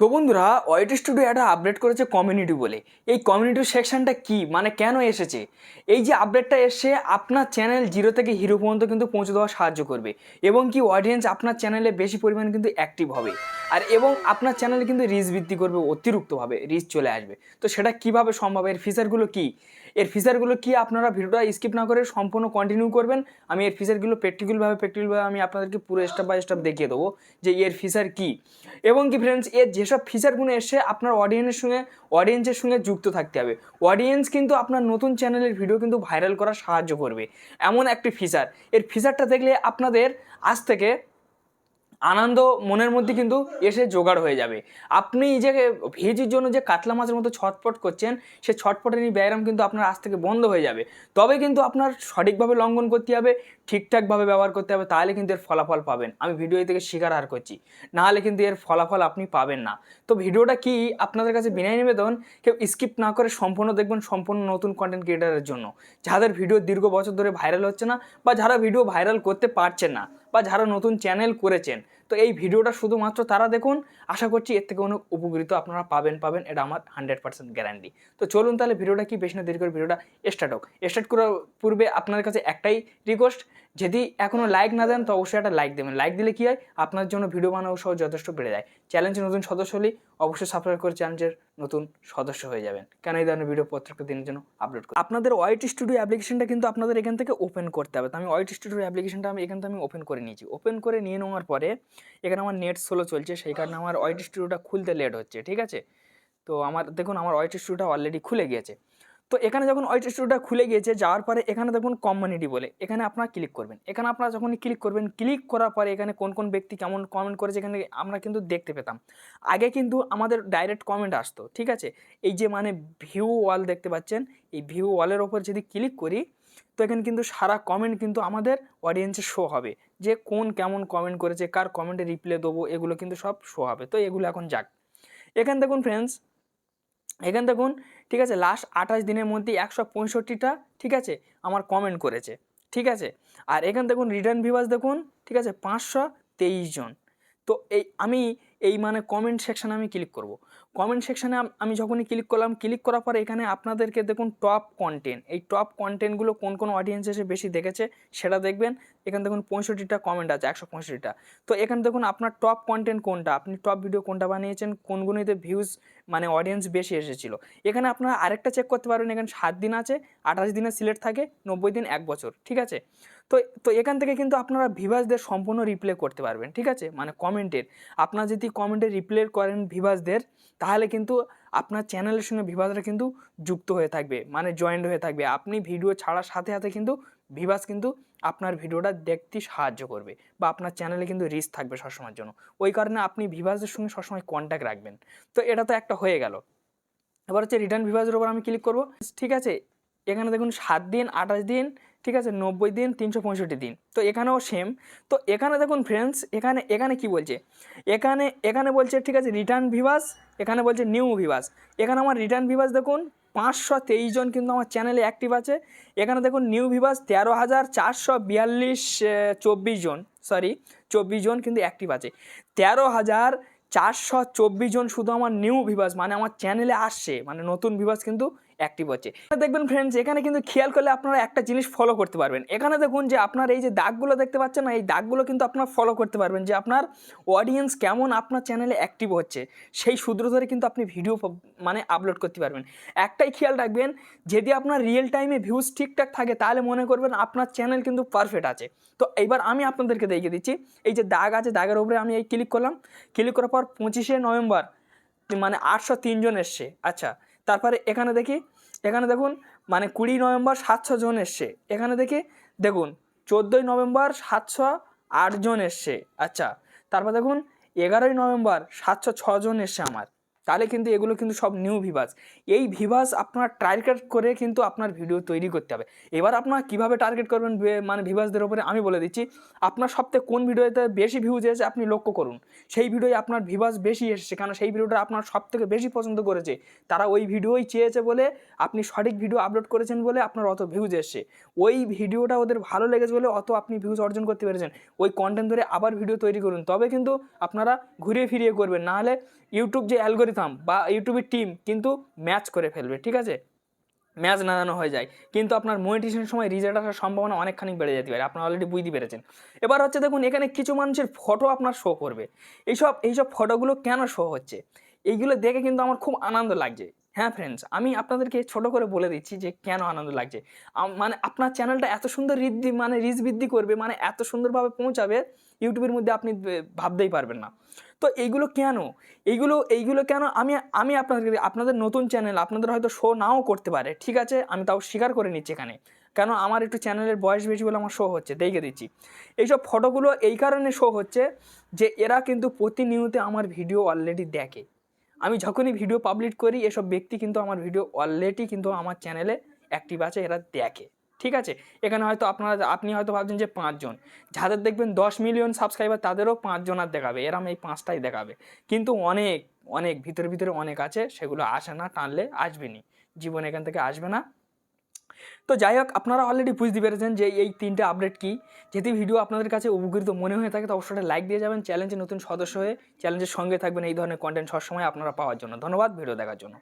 তো বন্ধুরা YT studio একটা আপডেট করেছে কমিউনিটি বলে। এই কমিউনিটি সেকশনটা কি? মানে কেন এসেছে? এই যে আপডেটটা এসে আপনার চ্যানেল জিরো থেকে হিরো পর্যন্ত কিন্তু পৌঁছে দেওয়া সাহায্য করবে এবং কি অডিয়েন্স আপনার চ্যানেলে বেশি পরিমাণে কিন্তু অ্যাক্টিভ হবে। আর এবং আপনার চ্যানেলে কিন্তু রিচ বৃদ্ধি করবে, অতিরিক্তভাবে রিচ চলে আসবে। তো সেটা কীভাবে সম্ভব? এর ফিচারগুলো কি? এর ফিচারগুলো কি আপনারা ভিডিওটা স্কিপ না করে সম্পূর্ণ কন্টিনিউ করবেন? আমি এর ফিচারগুলো প্র্যাকটিক্যালভাবে প্র্যাকটিক্যালভাবে আমি আপনাদেরকে পুরো স্টেপ বাই স্টেপ দেখিয়ে দেবো যে এর ফিচার কি। এবং কি ফ্রেন্ডস এর যেসব ফিচারগুলো এসে আপনার অডিয়েন্সের সঙ্গে অডিয়েন্সের সঙ্গে যুক্ত থাকতে হবে। অডিয়েন্স কিন্তু আপনার নতুন চ্যানেলের ভিডিও কিন্তু ভাইরাল করার সাহায্য করবে। এমন একটি ফিচার এর ফিচারটা দেখলে আপনাদের আজ থেকে আনন্দ মনের মধ্যে কিন্তু এসে জোগাড় হয়ে যাবে। আপনি যে ভেজির জন্য যে কাতলা মাছের মতো ছটপট করছেন, সে ছটপটের এই ব্যায়াম কিন্তু আপনার আজ থেকে বন্ধ হয়ে যাবে। তবে কিন্তু আপনার সঠিকভাবে লঙ্ঘন করতে হবে, ঠিকঠাকভাবে ব্যবহার করতে হবে, তাহলে কিন্তু এর ফলাফল পাবেন। আমি ভিডিও থেকে স্বীকার আর করছি। নাহলে কিন্তু এর ফলাফল আপনি পাবেন না। তো ভিডিওটা কি আপনাদের কাছে বিনয় নিবেদন? কেউ স্কিপ না করে সম্পূর্ণ দেখবেন, সম্পূর্ণ নতুন কন্টেন্ট ক্রিয়েটারের জন্য। যাদের ভিডিও দীর্ঘ বছর ধরে ভাইরাল হচ্ছে না, বা যারা ভিডিও ভাইরাল করতে পারছেন না বা যারা নতুন চ্যানেল করেছেন, তো এই ভিডিওটা শুধুমাত্র তারা দেখুন। আশা করছি এর থেকে অনেক উপকৃত আপনারা পাবেন পাবেন, এটা আমার হান্ড্রেড পার্সেন্ট গ্যারান্টি তো চলুন তাহলে ভিডিওটা কি বেশি না দেরি করে ভিডিওটা স্টার্ট হোক। স্টার্ট করার পূর্বে আপনার কাছে একটাই রিকোয়েস্ট যদি এখনও লাইক না দেন তো অবশ্যই একটা লাইক দেবেন। লাইক দিলে কী হয়? আপনার জন্য ভিডিও বানানো সহ যথেষ্ট বেড়ে যায়। চ্যালেঞ্জের নতুন সদস্য হলেই অবশ্যই সাবস্ক্রাইব করে চ্যালেঞ্জের নতুন সদস্য হয়ে যাবেন। কেন এই ধরনের ভিডিও প্রত্যেকটা দিনের জন্য আপলোড করি? আপনাদের ওয়াইটি স্টুডিও অ্যাপ্লিকেশনটা কিন্তু আপনাদের এখান থেকে ওপেন করতে হবে। তো আমি ওয়াইটি স্টুডিও অ্যাপ্লিকেশনটা আমি এখান থেকে আমি ওপেন করে নিয়েছি। ওপেন করে নিয়ে নেওয়ার পরে এখানে আমার নেট স্লো চলছে। সেই কারণে আমার ওয়াইটি স্টুডিওটা খুলতে লেট হচ্ছে, ঠিক আছে? তো আমার, দেখুন, আমার ওয়াইটি স্টুডিওটা অলরেডি খুলে গিয়েছে। তো এখানে যখন ওয়াইট স্টুডিওটা খুলে গিয়েছে, যাওয়ার পরে এখানে দেখুন কমিউনিটি বলে। এখানে আপনারা ক্লিক করবেন। এখানে আপনারা যখন ক্লিক করবেন ক্লিক করার পরে এখানে কোন কোন ব্যক্তি কেমন কমেন্ট করেছে এখানে আমরা কিন্তু দেখতে পেতাম। আগে কিন্তু আমাদের ডাইরেক্ট কমেন্ট আসতো, ঠিক আছে? এই যে মানে ভিউ ওয়াল দেখতে পাচ্ছেন, এই ভিউ ওয়ালের ওপর যদি ক্লিক করি, তো এখানে কিন্তু সারা কমেন্ট কিন্তু আমাদের অডিয়েন্সে শো হবে। যে কোন কেমন কমেন্ট করেছে, কার কমেন্টে রিপ্লাই দেবো, এগুলো কিন্তু সব শো হবে। তো এগুলো এখন যাক। এখানে দেখুন ফ্রেন্ডস এখানে দেখুন ঠিক আছে? লাস্ট আঠাশ দিনের মধ্যে একশো পঁয়ষট্টিটা, ঠিক আছে? আমার কমেন্ট করেছে, ঠিক আছে? আর এখানে দেখুন রিটার্ন ভিভাস দেখুন, ঠিক আছে? পাঁচশো তেইশ জন। তো এই আমি এই মানে কমেন্ট সেকশানে আমি ক্লিক করব। কমেন্ট সেকশানে আমি যখনই ক্লিক করলাম ক্লিক করার পরে এখানে আপনাদেরকে দেখুন টপ কন্টেন্ট এই টপ কন্টেন্টগুলো কোন কোন অডিয়েন্স এসে বেশি দেখেছে সেটা দেখবেন। এখানে দেখুন পঁয়ষট্টিটা কমেন্ট আছে, একশো পঁয়ষট্টিটা। তো এখানে দেখুন আপনার টপ কন্টেন্ট কোনটা? আপনি টপ ভিডিও কোনটা বানিয়েছেন? কোনগুলিতে ভিউজ মানে অডিয়েন্স বেশি এসেছিল? এখানে আপনারা আরেকটা চেক করতে পারবেন, এখানে সাত দিন আছে, আঠাশ দিনের সিলেক্ট থাকে, নব্বই দিন এক বছর, ঠিক আছে? তো তো এখান থেকে কিন্তু আপনারা ভিভাসদের সম্পূর্ণ রিপ্লে করতে পারবেন, ঠিক আছে? মানে কমেন্টের আপনারা যদি কমেন্টে রিপ্লে করেন ভিভাসদের, তাহলে কিন্তু আপনার চ্যানেলের সঙ্গে ভিভাসরা কিন্তু যুক্ত হয়ে থাকবে মানে জয়েন্ট হয়ে থাকবে। আপনি ভিডিও ছাড়ার সাথে সাথে কিন্তু ভিভাস কিন্তু আপনার ভিডিওটা দেখতে সাহায্য করবে বা আপনার চ্যানেলে কিন্তু রিচ থাকবে সবসময়ের জন্য। ওই কারণে আপনি ভিভাসদের সঙ্গে সবসময় কন্ট্যাক্ট রাখবেন। তো এটা তো একটা হয়ে গেল। এবার হচ্ছে রিটার্ন ভিভাসের উপর আমি ক্লিক করব। ঠিক আছে? এখানে দেখুন সাত দিন, আঠাশ দিন ঠিক আছে, নব্বই দিন, তিনশো পঁয়ষট্টি দিন। তো এখানেও সেম তো এখানে দেখুন ফ্রেন্ডস এখানে এখানে কি বলছে? এখানে এখানে বলছে, ঠিক আছে রিটার্ন ভিভাস এখানে বলছে নিউ ভিভাস এখানে আমার রিটার্ন ভিভাস দেখুন, পাঁচশো তেইশ জন কিন্তু আমার চ্যানেলে অ্যাক্টিভ আছে। এখানে দেখুন নিউ ভিভাস তেরো হাজার চারশো বিয়াল্লিশ চব্বিশ জন সরি চব্বিশ জন কিন্তু অ্যাক্টিভ আছে। তেরো হাজার চারশো চব্বিশ জন শুধু আমার নিউ ভিভাস মানে আমার চ্যানেলে আসছে। মানে নতুন ভিভাস কিন্তু অ্যাক্টিভ হচ্ছে। দেখবেন ফ্রেন্ডস এখানে কিন্তু খেয়াল করলে আপনারা একটা জিনিস ফলো করতে পারবেন। এখানে দেখুন যে আপনার এই যে দাগগুলো দেখতে পাচ্ছেন না, এই দাগগুলো কিন্তু আপনারা ফলো করতে পারবেন যে আপনার অডিয়েন্স কেমন আপনার চ্যানেলে অ্যাক্টিভ হচ্ছে। সেই সূত্র ধরে কিন্তু আপনি ভিডিও মানে আপলোড করতে পারবেন। একটাই খেয়াল রাখবেন, যদি আপনার রিয়েল টাইমে ভিউজ ঠিকঠাক থাকে, তাহলে মনে করবেন আপনার চ্যানেল কিন্তু পারফেক্ট আছে। তো এইবার আমি আপনাদেরকে দেখিয়ে দিচ্ছি, এই যে দাগ আছে, দাগের উপরে আমি এই ক্লিক করলাম। ক্লিক করার পর পঁচিশে নভেম্বর মানে আটশো তিনজন এসছে। আচ্ছা তারপরে এখানে দেখি এখানে দেখুন মানে কুড়ি নভেম্বর সাতশো জন এসছে। এখানে দেখি দেখুন, চোদ্দোই নভেম্বর সাতশো আটজন এসছে। আচ্ছা তারপর দেখুন, এগারোই নভেম্বর সাতশো ছজন এসছে আমার। তাহলে কিন্তু এগুলো কিন্তু সব নিউ ভিভাস এই ভিভাস আপনার টার্গেট করে কিন্তু আপনার ভিডিও তৈরি করতে হবে। এবার আপনার কীভাবে টার্গেট করবেন মানে ভিভাসদের ওপরে আমি বলে দিচ্ছি, আপনার সবথেকে কোন ভিডিওতে বেশি ভিউজ এসেছে আপনি লক্ষ্য করুন। সেই ভিডিওয় আপনার ভিভাস বেশি এসেছে কারণ সেই ভিডিওটা আপনার সব থেকে বেশি পছন্দ করেছে। তারা ওই ভিডিওই চেয়েছে বলে আপনি সঠিক ভিডিও আপলোড করেছেন বলে আপনার অত ভিউজ এসছে। ওই ভিডিওটা ওদের ভালো লেগেছে বলে অত আপনি ভিউজ অর্জন করতে পেরেছেন। ওই কন্টেন্ট ধরে আবার ভিডিও তৈরি করুন। তবে কিন্তু আপনারা ঘুরিয়ে ফিরিয়ে করবেন। নাহলে ইউটিউব যে অ্যালগোরিথাম বা ইউটিউবের টিম কিন্তু ম্যাচ করে ফেলবে, ঠিক আছে? ম্যাচ নাড়ানো হয়ে যায়। কিন্তু আপনার মনিটেশনের সময় রিজাল্ট আসার সম্ভাবনা অনেকখানি বেড়ে যেতে পারে, আপনারা অলরেডি বুঝতে পেরেছেন। এবার হচ্ছে দেখুন, এখানে কিছু মানুষের ফটো আপনার শো করবে। এইসব এইসব ফটোগুলো কেন শো হচ্ছে? এইগুলো দেখে কিন্তু আমার খুব আনন্দ লাগছে। হ্যাঁ ফ্রেন্ডস আমি আপনাদেরকে ছোট করে বলে দিচ্ছি যে কেন আনন্দ লাগছে। মানে আপনার চ্যানেলটা এত সুন্দর রিদ্ধি মানে রিচ বৃদ্ধি করবে মানে এত সুন্দরভাবে পৌঁছাবে, ইউটিউবের মধ্যে আপনি ভাবতেই পারবেন না। তো এইগুলো কেন? এইগুলো এইগুলো কেন? আমি আমি আপনাদের আপনাদের নতুন চ্যানেল আপনাদের হয়তো শো নাও করতে পারে, ঠিক আছে? আমি তাও স্বীকার করে নিচ্ছি এখানে। কেন? আমার একটু চ্যানেলের বয়স বেশি বলে আমার শো হচ্ছে দেখে দিচ্ছি। এইসব ফটোগুলো এই কারণে শো হচ্ছে যে এরা কিন্তু প্রতিনিয়ত আমার ভিডিও অলরেডি দেখে। আমি যখনই ভিডিও পাবলিশ করি, এসব ব্যক্তি কিন্তু আমার ভিডিও অলরেডি কিন্তু আমার চ্যানেলে অ্যাক্টিভ আছে, এরা দেখে। ঠিক আছে? এখানে হয়তো আপনারা, আপনি হয়তো ভাবছেন যে পাঁচজন। যাদের দেখবেন দশ মিলিয়ন সাবস্ক্রাইবার তাদেরও পাঁচজন আর দেখাবে। এরম এই পাঁচটাই দেখাবে। কিন্তু অনেক অনেক, ভিতরে ভিতরে অনেক আছে, সেগুলো আসে না, টানলে আসবে আসবেনি জীবন এখান থেকে আসবে না। তো যাই হোক, আপনারা অলরেডি বুঝতে পেরেছেন যে এই তিনটে আপডেট কি। যদি ভিডিও আপনাদের কাছে উপকৃত মনে হয়ে থাকে, তো অবশ্যই লাইক দিয়ে যাবেন। চ্যালেঞ্জে নতুন সদস্য হয়ে চ্যালেঞ্জের সঙ্গে থাকবেন এই ধরনের কন্টেন্ট সবসময় আপনারা পাওয়ার জন্য। ধন্যবাদ ভিডিও দেখার জন্য।